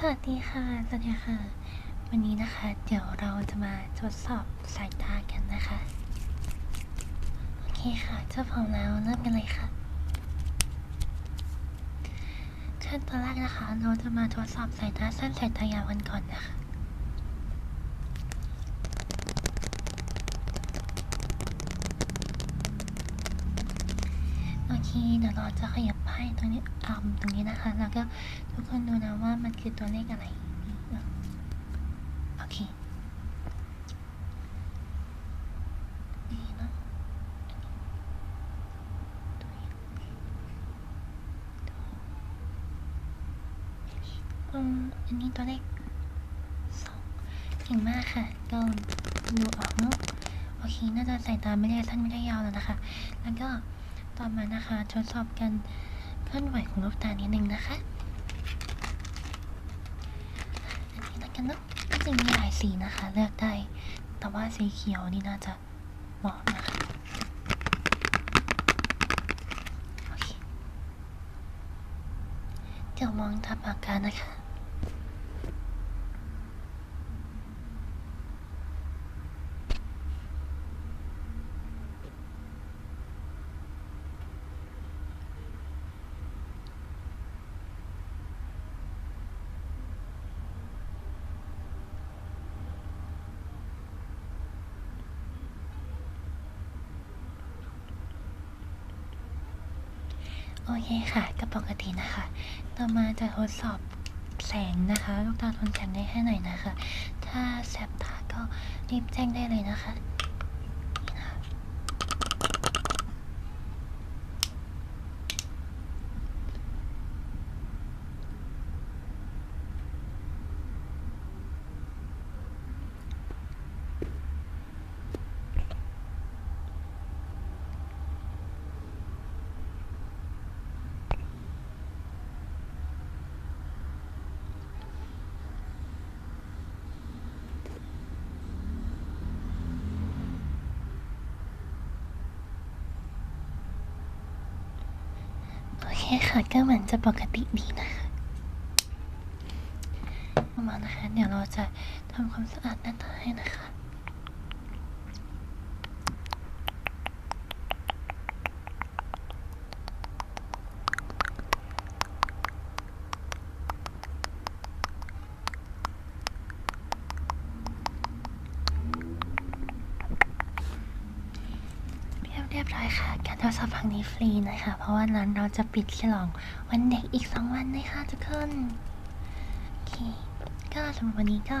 สวัสดีค่ะ สวัสดีค่ะ วันนี้นะคะ เดี๋ยวเราจะมาทดสอบสายตากันนะคะ โอเคค่ะเจ้าพร้อมแล้วเริ่มกันเลยค่ะขั้นตอนแรกนะคะ เราจะมาทดสอบสายตาสั้นสายตายาวกันก่อนนะคะ เคเดี๋ยวเราจะขยับไพ่ตรงนี้อ่าตรงนี้นะคะ แล้วก็ทุกคนดูนะว่ามันคือตัวเลขอะไรโอเคนี่นะอืมอันนี้ตัวเลขสองเก่งมากค่ะก็ดูออกเนาะโอเค น่าจะสายตาไม่ได้สั้นไม่ได้ยาวแล้วนะคะ แล้วก็ ต่อมานะคะทดสอบกันเคลื่อนไหวของลูกตานิดนึงนะคะ อันนี้แล้วกันเนาะจริงมีหลายสีนะคะ เลือกได้ แต่ว่าสีเขียวนี่น่าจะเหมาะนะคะเคเดี๋ยวมองทับปากกานะคะ โอเคค่ะก็ปกตินะคะ ต่อมาจะทดสอบแสงนะคะ ลูกตาทนแสงได้แค่ไหนนะคะ ถ้าแสบตาก็รีบแจ้งได้เลยนะคะ คค่ะก็เหมือนจะปกติดีนะคะมานะคะ เดี๋ยวเราจะทำความสะอาดหน้าตาให้นะคะ บร้อยค่ะ การทดสอบครั้งนี้ฟรีนะคะ เพราะว่าร้านเราจะปิดฉลองวันเด็กอีกสองวันนะคะทุกคน โอเค ก็สำหรับวันนี้ก็